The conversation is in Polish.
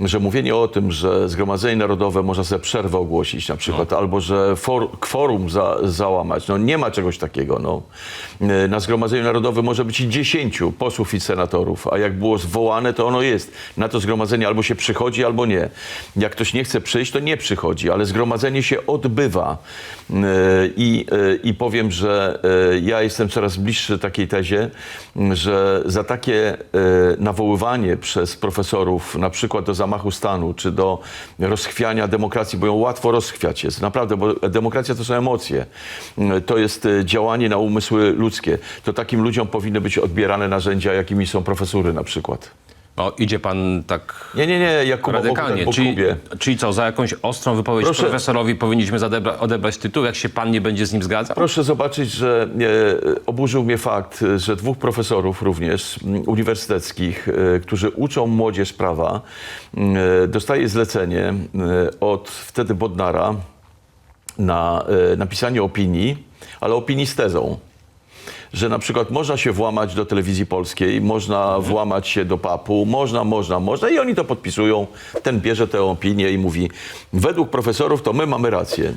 że mówienie o tym, że Zgromadzenie Narodowe można sobie przerwę ogłosić na przykład, albo że for, kworum za, załamać, no nie ma czegoś takiego. No. E, Na Zgromadzeniu Narodowym może być i 10 posłów i senatorów, a jak było zwołane, to ono jest. Na to zgromadzenie albo się przychodzi, albo nie. Jak ktoś nie chce przyjść, to nie przychodzi, ale zgromadzenie się odbywa. E, I, e, i powiem, że ja jestem coraz bliższy takiej tezie, że za takie nawoływanie przez profesorów, na przykład do zamachu stanu, czy do rozchwiania demokracji, bo ją łatwo rozchwiać jest, naprawdę, bo demokracja to są emocje, M, to jest e, działanie na umysły ludzkie. To takim ludziom powinny być odbierane narzędzia, jakimi są profesury na przykład. O, idzie pan tak Nie, nie, nie, Jakuba radykalnie. Po Czyli, czyli co, za jakąś ostrą wypowiedź Proszę- profesorowi powinniśmy zadebra- odebrać tytuł, jak się pan nie będzie z nim zgadzał? Proszę zobaczyć, że e, oburzył mnie fakt, że dwóch profesorów również m, uniwersyteckich, e, którzy uczą młodzież prawa, m, e, dostaje zlecenie e, od wtedy Bodnara na e, napisanie opinii, ale opinii z tezą. Że na przykład można się włamać do telewizji polskiej, można włamać się do papu, można, można, można i oni to podpisują. Ten bierze tę opinię i mówi, według profesorów to my mamy rację.